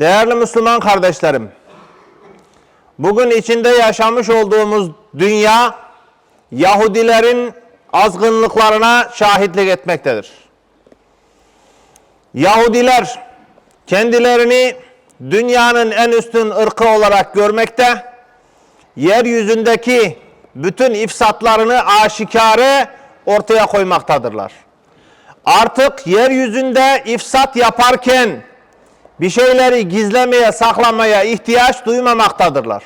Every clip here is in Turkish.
Değerli Müslüman kardeşlerim, bugün içinde yaşamış olduğumuz dünya Yahudilerin azgınlıklarına şahitlik etmektedir. Yahudiler kendilerini dünyanın en üstün ırkı olarak görmekte, yeryüzündeki bütün ifsatlarını aşikare ortaya koymaktadırlar. Artık yeryüzünde ifsat yaparken bir şeyleri gizlemeye, saklamaya ihtiyaç duymamaktadırlar.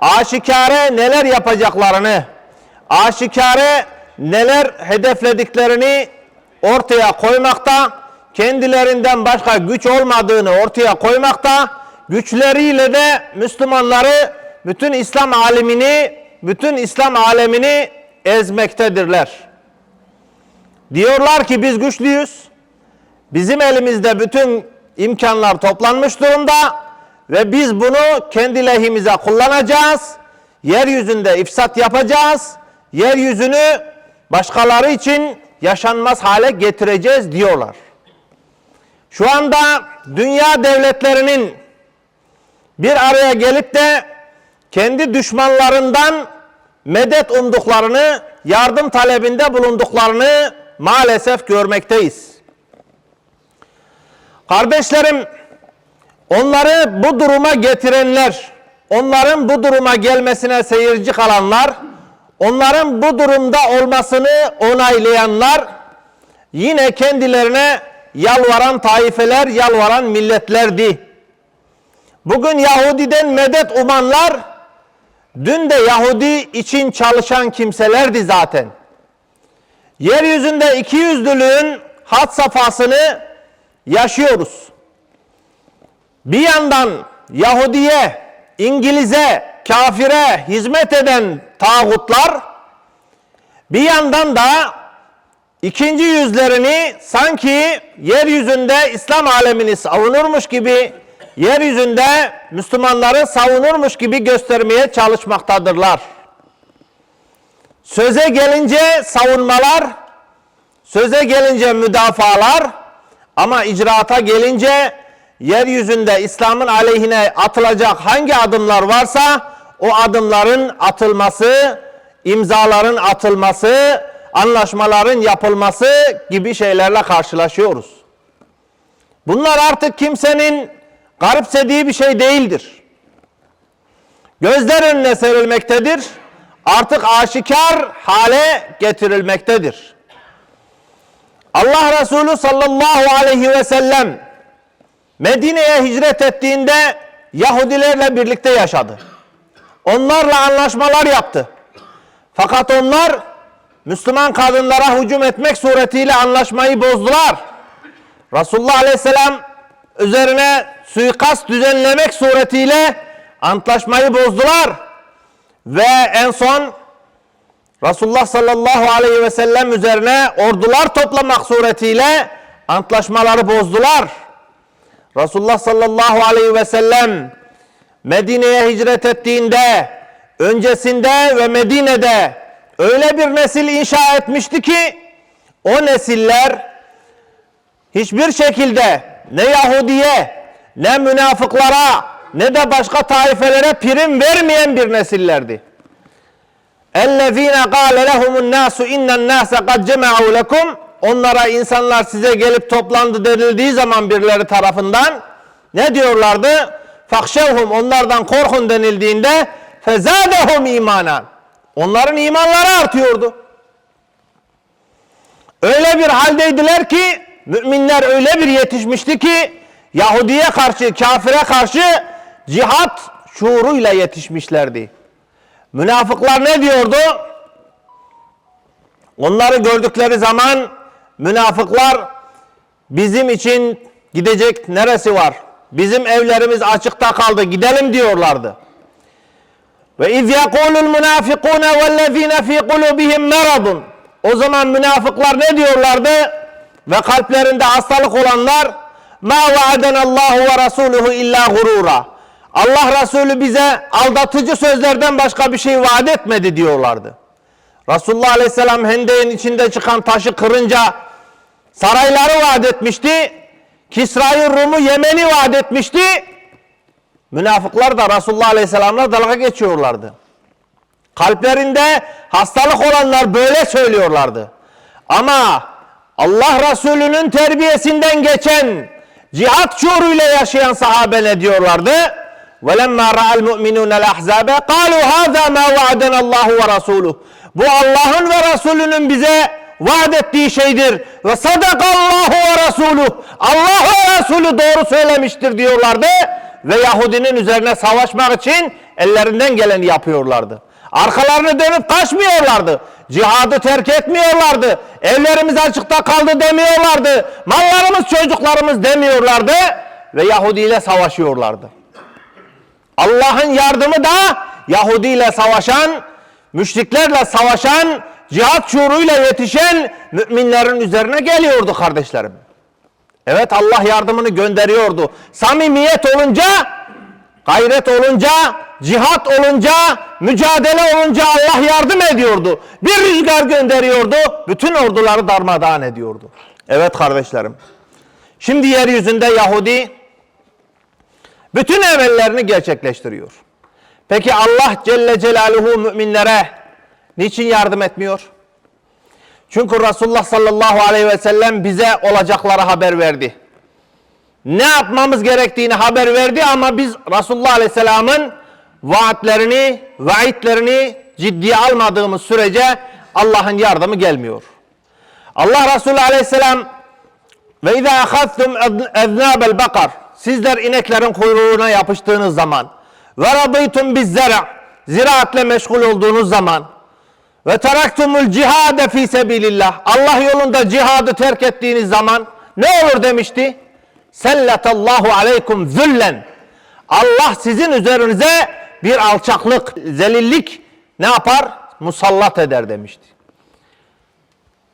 Aşikare neler yapacaklarını, aşikare neler hedeflediklerini ortaya koymakta, kendilerinden başka güç olmadığını ortaya koymakta, güçleriyle de Müslümanları, bütün İslam alemini, bütün İslam alemini ezmektedirler. Diyorlar ki biz güçlüyüz. Bizim elimizde bütün imkanlar toplanmış durumda ve biz bunu kendi lehimize kullanacağız. Yeryüzünde ifsat yapacağız. Yeryüzünü başkaları için yaşanmaz hale getireceğiz diyorlar. Şu anda dünya devletlerinin bir araya gelip de kendi düşmanlarından medet umduklarını, yardım talebinde bulunduklarını maalesef görmekteyiz. Kardeşlerim, onları bu duruma getirenler, onların bu duruma gelmesine seyirci kalanlar, onların bu durumda olmasını onaylayanlar, yine kendilerine yalvaran taifeler, yalvaran milletlerdi. Bugün Yahudi'den medet umanlar, dün de Yahudi için çalışan kimselerdi zaten. Yeryüzünde iki yüzlülüğün had safhasını yaşıyoruz. Bir yandan Yahudiye, İngiliz'e, kafire hizmet eden tağutlar, bir yandan da ikinci yüzlerini sanki yeryüzünde İslam alemini savunurmuş gibi, yeryüzünde Müslümanları savunurmuş gibi göstermeye çalışmaktadırlar. Söze gelince savunmalar, söze gelince müdafalar ama icraata gelince yeryüzünde İslam'ın aleyhine atılacak hangi adımlar varsa o adımların atılması, imzaların atılması, anlaşmaların yapılması gibi şeylerle karşılaşıyoruz. Bunlar artık kimsenin garipsediği bir şey değildir. Gözler önüne serilmektedir. Artık aşikar hale getirilmektedir. Allah Resulü sallallahu aleyhi ve sellem Medine'ye hicret ettiğinde Yahudilerle birlikte yaşadı. Onlarla anlaşmalar yaptı. Fakat onlar Müslüman kadınlara hücum etmek suretiyle anlaşmayı bozdular. Resulullah aleyhisselam üzerine suikast düzenlemek suretiyle antlaşmayı bozdular. Ve en son Resulullah sallallahu aleyhi ve sellem üzerine ordular toplamak suretiyle antlaşmaları bozdular. Resulullah sallallahu aleyhi ve sellem Medine'ye hicret ettiğinde öncesinde ve Medine'de öyle bir nesil inşa etmişti ki o nesiller hiçbir şekilde ne Yahudiye ne münafıklara ne de başka taifelere prim vermeyen bir nesillerdi. اَلَّذ۪ينَ قَالَ لَهُمُ النَّاسُ اِنَّ النَّاسَ قَدْ جَمَعُوا لَكُمْ Onlara insanlar size gelip toplandı denildiği zaman birileri tarafından ne diyorlardı? فَخْشَوْهُمْ Onlardan korkun denildiğinde فَزَادَهُمْ imana. Onların imanları artıyordu. Öyle bir haldeydiler ki müminler öyle bir yetişmişti ki Yahudiye karşı, kafire karşı cihat şuuruyla yetişmişlerdi. Münafıklar ne diyordu? Onları gördükleri zaman münafıklar bizim için gidecek neresi var? Bizim evlerimiz açıkta kaldı gidelim diyorlardı. Ve iz yekulul munafikun vellezine fi kulubihim maradun. O zaman münafıklar ne diyorlardı? Ve kalplerinde hastalık olanlar ma vaadenallahu ve rasuluhu illa gurura. Allah Resulü bize aldatıcı sözlerden başka bir şey vaat etmedi diyorlardı. Resulullah Aleyhisselam hendeğin içinde çıkan taşı kırınca sarayları vaat etmişti. Kisra'yı Rum'u Yemen'i vaat etmişti. Münafıklar da Resulullah Aleyhisselam'la dalga geçiyorlardı. Kalplerinde hastalık olanlar böyle söylüyorlardı. Ama Allah Resulü'nün terbiyesinden geçen cihat şuuruyla yaşayan sahabe ne diyorlardı? وَلَمَّا رَأَى الْمُؤْمِنُونَ الْأَحْزَابَ قَالُوا هَذَا مَا وَعَدَنَ اللّٰهُ وَرَسُولُهُ Bu Allah'ın ve Resulünün bize vaat ettiği şeydir. Ve sadakallahu ve rasuluh. Allah ve Resulü doğru söylemiştir diyorlardı. Ve Yahudinin üzerine savaşmak için ellerinden geleni yapıyorlardı. Arkalarını dönüp kaçmıyorlardı. Cihadı terk etmiyorlardı. Evlerimiz açıkta kaldı demiyorlardı. Mallarımız çocuklarımız demiyorlardı. Ve Yahudi ile savaşıyorlardı. Allah'ın yardımı da Yahudi ile savaşan, müşriklerle savaşan, cihat şuuruyla yetişen müminlerin üzerine geliyordu kardeşlerim. Evet Allah yardımını gönderiyordu. Samimiyet olunca, gayret olunca, cihat olunca, mücadele olunca Allah yardım ediyordu. Bir rüzgar gönderiyordu, bütün orduları darmadağın ediyordu. Evet kardeşlerim. Şimdi yeryüzünde Yahudi bütün emellerini gerçekleştiriyor. Peki Allah Celle Celaluhu müminlere niçin yardım etmiyor? Çünkü Resulullah sallallahu aleyhi ve sellem bize olacakları haber verdi. Ne yapmamız gerektiğini haber verdi ama biz Resulullah aleyhisselamın vaatlerini, vaatlerini ciddiye almadığımız sürece Allah'ın yardımı gelmiyor. Allah Resulü aleyhisselam ve izâ ahaztum eznâbel bakar Sizler ineklerin kuyruğuna yapıştığınız zaman ve radıytum biz zera ziraatle meşgul olduğunuz zaman ve teraktumul cihade fi sebilillah Allah yolunda cihadı terk ettiğiniz zaman ne olur demişti? Sellatallahu aleykum züllen Allah sizin üzerinize bir alçaklık, zelillik ne yapar? Musallat eder demişti.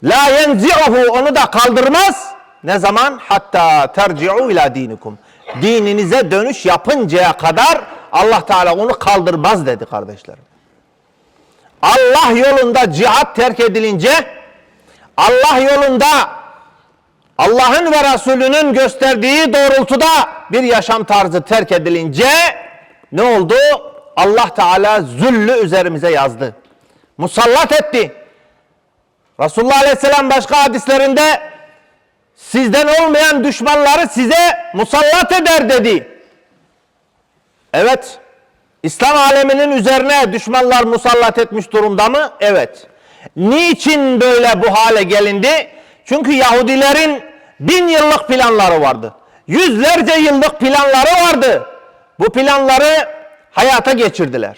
La yenzi'uhu onu da kaldırmaz. Ne zaman? Hatta terci'u ila dinikum. Dininize dönüş yapıncaya kadar Allah Teala onu kaldırmaz dedi kardeşlerim. Allah yolunda cihat terk edilince Allah yolunda Allah'ın ve Resulünün gösterdiği doğrultuda bir yaşam tarzı terk edilince ne oldu? Allah Teala züllü üzerimize yazdı. Musallat etti. Resulullah Aleyhisselam başka hadislerinde sizden olmayan düşmanları size musallat eder dedi. Evet. İslam aleminin üzerine düşmanlar musallat etmiş durumda mı? Evet. Niçin böyle bu hale gelindi? Çünkü Yahudilerin bin yıllık planları vardı. Yüzlerce yıllık planları vardı. Bu planları hayata geçirdiler.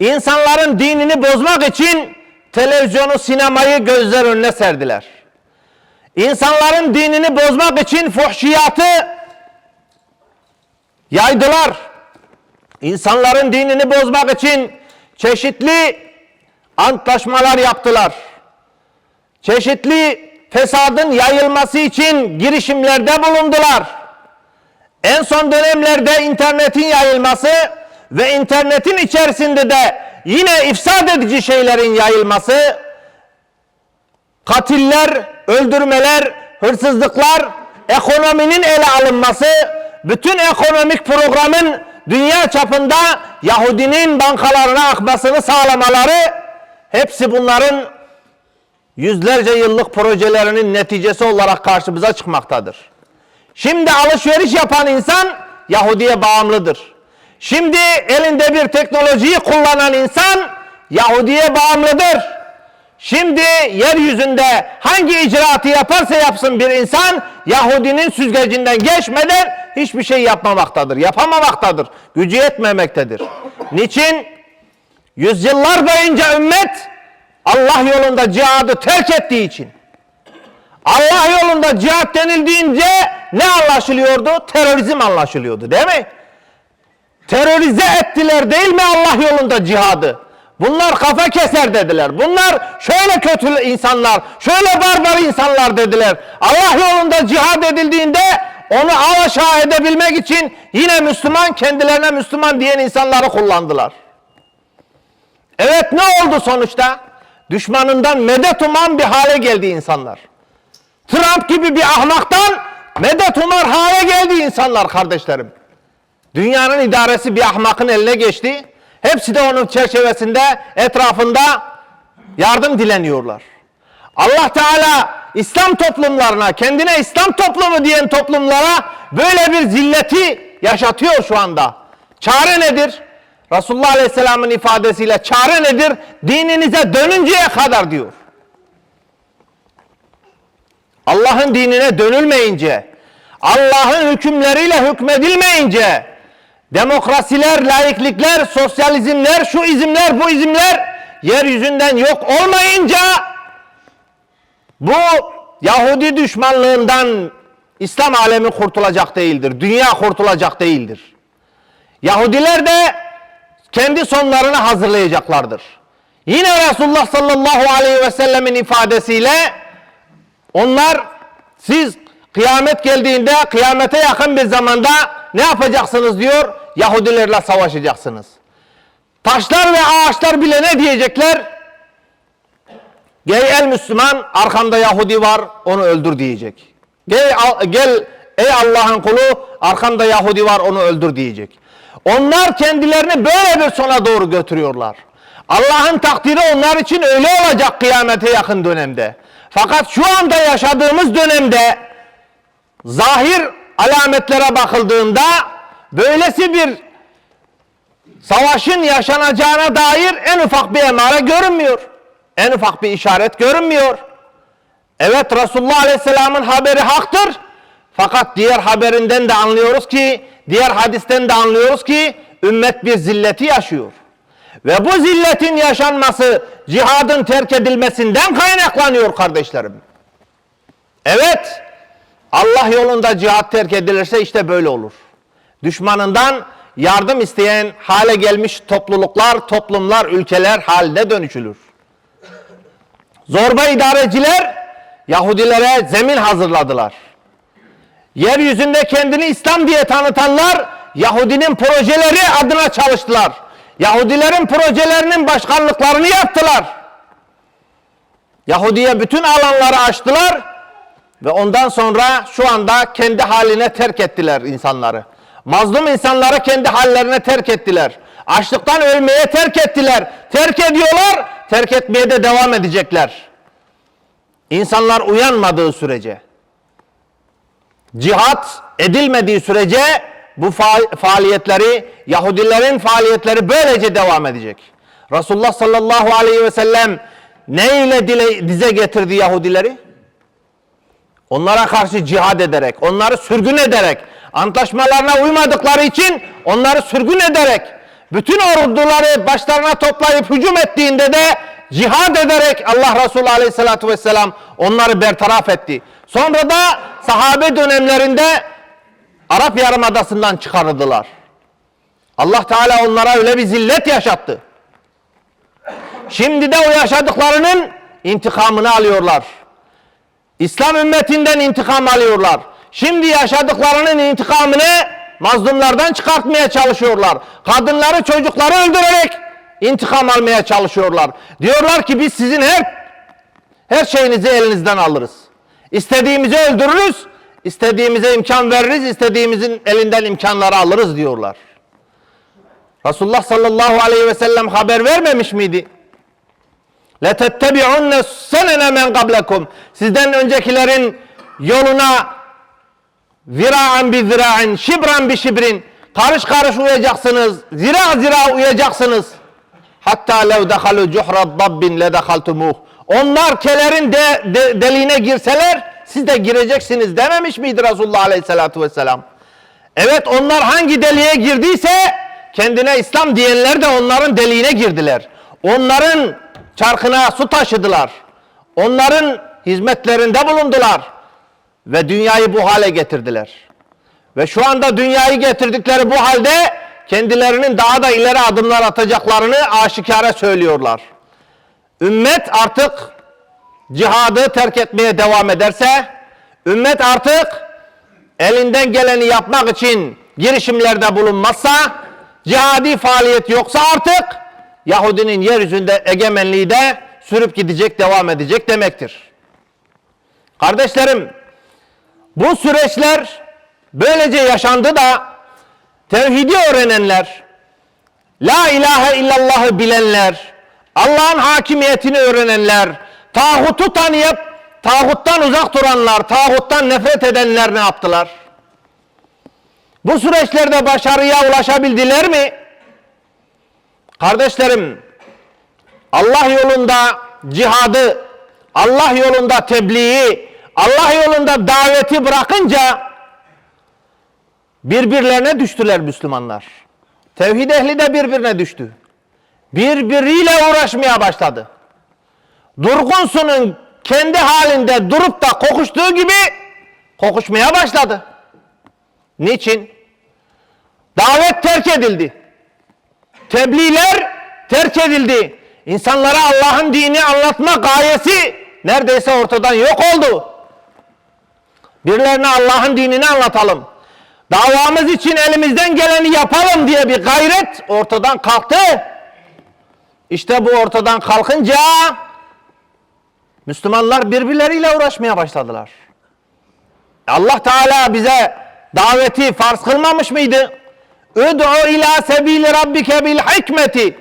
İnsanların dinini bozmak için televizyonu, sinemayı gözler önüne serdiler. İnsanların dinini bozmak için fuhşiyatı yaydılar. İnsanların dinini bozmak için çeşitli antlaşmalar yaptılar. Çeşitli fesadın yayılması için girişimlerde bulundular. En son dönemlerde internetin yayılması ve internetin içerisinde de yine ifsad edici şeylerin yayılması, katiller, öldürmeler, hırsızlıklar, ekonominin ele alınması, bütün ekonomik programın dünya çapında Yahudinin bankalarına akmasını sağlamaları hepsi bunların yüzlerce yıllık projelerinin neticesi olarak karşımıza çıkmaktadır. Şimdi alışveriş yapan insan Yahudi'ye bağımlıdır. Şimdi elinde bir teknolojiyi kullanan insan Yahudi'ye bağımlıdır. Şimdi yeryüzünde hangi icraatı yaparsa yapsın bir insan Yahudinin süzgecinden geçmeden hiçbir şey yapmamaktadır. Yapamamaktadır. Gücü yetmemektedir. Niçin? Yüzyıllar boyunca ümmet Allah yolunda cihadı terk ettiği için. Allah yolunda cihat denildiğince ne anlaşılıyordu? Terörizm anlaşılıyordu değil mi? Terörize ettiler değil mi Allah yolunda cihadı? Bunlar kafa keser dediler. Bunlar şöyle kötü insanlar, şöyle barbar insanlar dediler. Allah yolunda cihad edildiğinde onu av aşağı edebilmek için yine Müslüman kendilerine Müslüman diyen insanları kullandılar. Evet ne oldu sonuçta? Düşmanından medet uman bir hale geldi insanlar. Trump gibi bir ahmaktan medet umar hale geldi insanlar kardeşlerim. Dünyanın idaresi bir ahmakın eline geçti. Hepsi de onun çerçevesinde, etrafında yardım dileniyorlar. Allah Teala İslam toplumlarına, kendine İslam toplumu diyen toplumlara böyle bir zilleti yaşatıyor şu anda. Çare nedir? Resulullah Aleyhisselam'ın ifadesiyle çare nedir? Dininize dönünceye kadar diyor. Allah'ın dinine dönülmeyince, Allah'ın hükümleriyle hükmedilmeyince, demokrasiler, laiklikler, sosyalizmler, şu izimler, bu izimler yeryüzünden yok olmayınca bu Yahudi düşmanlığından İslam alemi kurtulacak değildir. Dünya kurtulacak değildir. Yahudiler de kendi sonlarını hazırlayacaklardır. Yine Resulullah sallallahu aleyhi ve sellemin ifadesiyle onlar siz kıyamet geldiğinde kıyamete yakın bir zamanda ne yapacaksınız diyor? Yahudilerle savaşacaksınız. Taşlar ve ağaçlar bile ne diyecekler? Gel el Müslüman arkamda Yahudi var onu öldür diyecek. Gel, gel ey Allah'ın kulu arkamda Yahudi var onu öldür diyecek. Onlar kendilerini böyle bir sona doğru götürüyorlar. Allah'ın takdiri onlar için öyle olacak kıyamete yakın dönemde. Fakat şu anda yaşadığımız dönemde zahir alametlere bakıldığında böylesi bir savaşın yaşanacağına dair en ufak bir emare görünmüyor. En ufak bir işaret görünmüyor. Evet Resulullah Aleyhisselam'ın haberi haktır. Fakat diğer haberinden de anlıyoruz ki, diğer hadisten de anlıyoruz ki ümmet bir zilleti yaşıyor. Ve bu zilletin yaşanması cihadın terk edilmesinden kaynaklanıyor kardeşlerim. Evet, Allah yolunda cihat terk edilirse işte böyle olur. Düşmanından yardım isteyen hale gelmiş topluluklar, toplumlar, ülkeler haline dönüşülür. Zorba idareciler Yahudilere zemin hazırladılar. Yeryüzünde kendini İslam diye tanıtanlar Yahudinin projeleri adına çalıştılar. Yahudilerin projelerinin başkanlıklarını yaptılar. Yahudiye bütün alanları açtılar ve ondan sonra şu anda kendi haline terk ettiler insanları. Mazlum insanları kendi hallerine terk ettiler. Açlıktan ölmeye terk ettiler. Terk ediyorlar, terk etmeye de devam edecekler. İnsanlar uyanmadığı sürece, cihat edilmediği sürece bu fa- faaliyetleri, Yahudilerin faaliyetleri böylece devam edecek. Resulullah sallallahu aleyhi ve sellem ne ile dile, dize getirdi Yahudileri? Onlara karşı cihad ederek, onları sürgün ederek, antlaşmalarına uymadıkları için onları sürgün ederek, bütün orduları başlarına toplayıp hücum ettiğinde de cihad ederek Allah Resulü Aleyhisselatü Vesselam onları bertaraf etti. Sonra da sahabe dönemlerinde Arap Yarımadası'ndan çıkarıldılar. Allah Teala onlara öyle bir zillet yaşattı. Şimdi de o yaşadıklarının intikamını alıyorlar. İslam ümmetinden intikam alıyorlar. Şimdi yaşadıklarının intikamını mazlumlardan çıkartmaya çalışıyorlar. Kadınları, çocukları öldürerek intikam almaya çalışıyorlar. Diyorlar ki biz sizin her her şeyinizi elinizden alırız. İstediğimizi öldürürüz, istediğimize imkan veririz, istediğimizin elinden imkanları alırız diyorlar. Resulullah sallallahu aleyhi ve sellem haber vermemiş miydi? لَتَتَّبِعُنَّ سَنَنَ مَنْ قَبْلَكُمْ Sizden öncekilerin yoluna zira'an bi zira'in, şibran bi şibrin karış karış uyacaksınız, zira zira uyacaksınız. Hatta lev dehalu cuhra dabbin le dehaltumuh. Onlar kelerin de, de- deliğine girseler siz de gireceksiniz dememiş miydi Resulullah Aleyhisselatü Vesselam? Evet onlar hangi deliğe girdiyse kendine İslam diyenler de onların deliğine girdiler. Onların çarkına su taşıdılar. Onların hizmetlerinde bulundular. Ve dünyayı bu hale getirdiler. Ve şu anda dünyayı getirdikleri bu halde kendilerinin daha da ileri adımlar atacaklarını aşikare söylüyorlar. Ümmet artık cihadı terk etmeye devam ederse, ümmet artık elinden geleni yapmak için girişimlerde bulunmazsa, cihadi faaliyet yoksa artık Yahudinin yeryüzünde egemenliği de sürüp gidecek, devam edecek demektir. Kardeşlerim, Bu süreçler böylece yaşandı da tevhidi öğrenenler, La ilahe illallah'ı bilenler, Allah'ın hakimiyetini öğrenenler, tağutu tanıyıp tağuttan uzak duranlar, tağuttan nefret edenler ne yaptılar? Bu süreçlerde başarıya ulaşabildiler mi? Kardeşlerim, Allah yolunda cihadı, Allah yolunda tebliği, Allah yolunda daveti bırakınca birbirlerine düştüler Müslümanlar. Tevhid ehli de birbirine düştü. Birbiriyle uğraşmaya başladı. Durgunsunun kendi halinde durup da kokuştuğu gibi kokuşmaya başladı. Niçin? Davet terk edildi. Tebliğler terk edildi. İnsanlara Allah'ın dini anlatma gayesi neredeyse ortadan yok oldu. Birilerine Allah'ın dinini anlatalım. Davamız için elimizden geleni yapalım diye bir gayret ortadan kalktı. İşte bu ortadan kalkınca Müslümanlar birbirleriyle uğraşmaya başladılar. Allah Teala bize daveti farz kılmamış mıydı? Üd'u ila sebili rabbike bil hikmeti.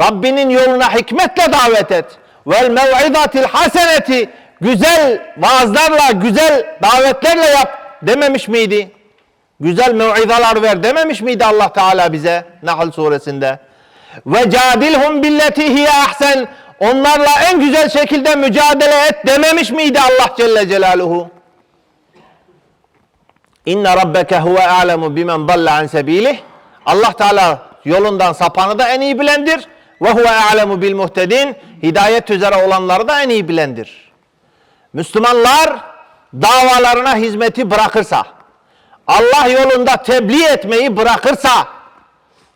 Rabbinin yoluna hikmetle davet et. Vel mev'izatil haseneti. Güzel vaazlarla, güzel davetlerle yap dememiş miydi? Güzel mev'izalar ver dememiş miydi Allah Teala bize Nahl suresinde? Ve cadilhum billeti hiye ahsen. Onlarla en güzel şekilde mücadele et dememiş miydi Allah Celle Celaluhu? İnne rabbeke huve a'lemu bimen dalle an sebilih. Allah Teala yolundan sapanı da en iyi bilendir. Ve huve a'lemu bil muhtedin. Hidayet üzere olanları da en iyi bilendir. Müslümanlar davalarına hizmeti bırakırsa, Allah yolunda tebliğ etmeyi bırakırsa,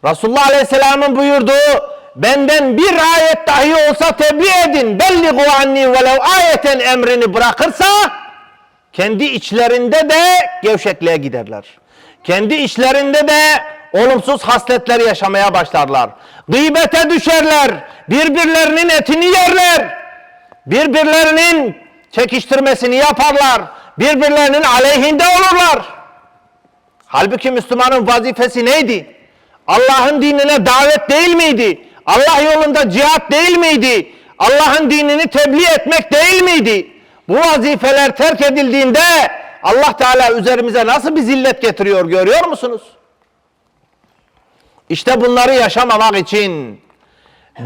Resulullah Aleyhisselam'ın buyurduğu benden bir ayet dahi olsa tebliğ edin belligu anni velev ayeten emrini bırakırsa kendi içlerinde de gevşekliğe giderler. Kendi içlerinde de olumsuz hasletler yaşamaya başlarlar. Gıybete düşerler. Birbirlerinin etini yerler. Birbirlerinin çekiştirmesini yaparlar. Birbirlerinin aleyhinde olurlar. Halbuki Müslümanın vazifesi neydi? Allah'ın dinine davet değil miydi? Allah yolunda cihat değil miydi? Allah'ın dinini tebliğ etmek değil miydi? Bu vazifeler terk edildiğinde Allah Teala üzerimize nasıl bir zillet getiriyor görüyor musunuz? İşte bunları yaşamamak için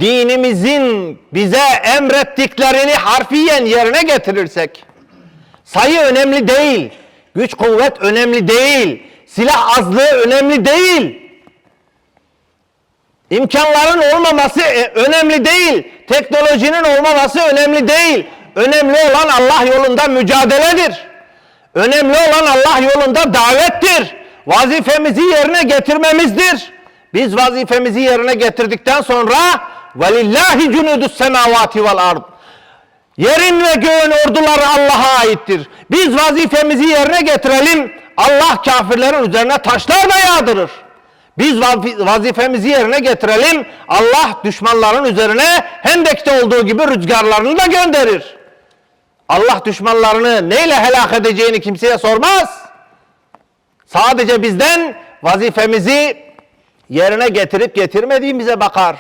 dinimizin bize emrettiklerini harfiyen yerine getirirsek sayı önemli değil, güç kuvvet önemli değil, silah azlığı önemli değil. İmkanların olmaması e, önemli değil. Teknolojinin olmaması önemli değil. Önemli olan Allah yolunda mücadeledir. Önemli olan Allah yolunda davettir. Vazifemizi yerine getirmemizdir. Biz vazifemizi yerine getirdikten sonra velillahi cunudus semavati vel ard. Yerin ve göğün orduları Allah'a aittir. Biz vazifemizi yerine getirelim. Allah kafirlerin üzerine taşlar da yağdırır. Biz vazifemizi yerine getirelim. Allah düşmanların üzerine Hendek'te olduğu gibi rüzgarlarını da gönderir. Allah düşmanlarını neyle helak edeceğini kimseye sormaz. Sadece bizden vazifemizi yerine getirip getirmediğimize bakar.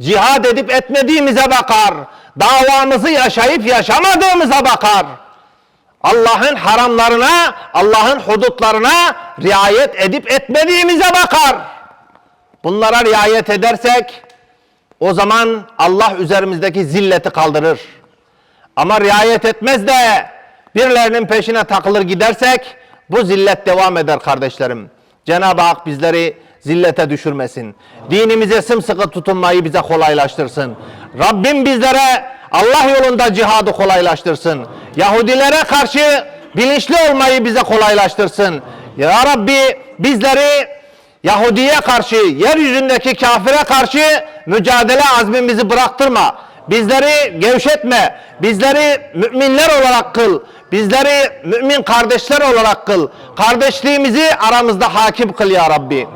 Cihad edip etmediğimize bakar. Davamızı yaşayıp yaşamadığımıza bakar. Allah'ın haramlarına, Allah'ın hudutlarına riayet edip etmediğimize bakar. Bunlara riayet edersek o zaman Allah üzerimizdeki zilleti kaldırır. Ama riayet etmez de birilerinin peşine takılır gidersek bu zillet devam eder kardeşlerim. Cenab-ı Hak bizleri zillete düşürmesin. Dinimize sımsıkı tutunmayı bize kolaylaştırsın. Rabbim bizlere Allah yolunda cihadı kolaylaştırsın. Yahudilere karşı bilinçli olmayı bize kolaylaştırsın. Ya Rabbi bizleri Yahudiye karşı, yeryüzündeki kafire karşı mücadele azmimizi bıraktırma. Bizleri gevşetme. Bizleri müminler olarak kıl. Bizleri mümin kardeşler olarak kıl. Kardeşliğimizi aramızda hakim kıl ya Rabbi.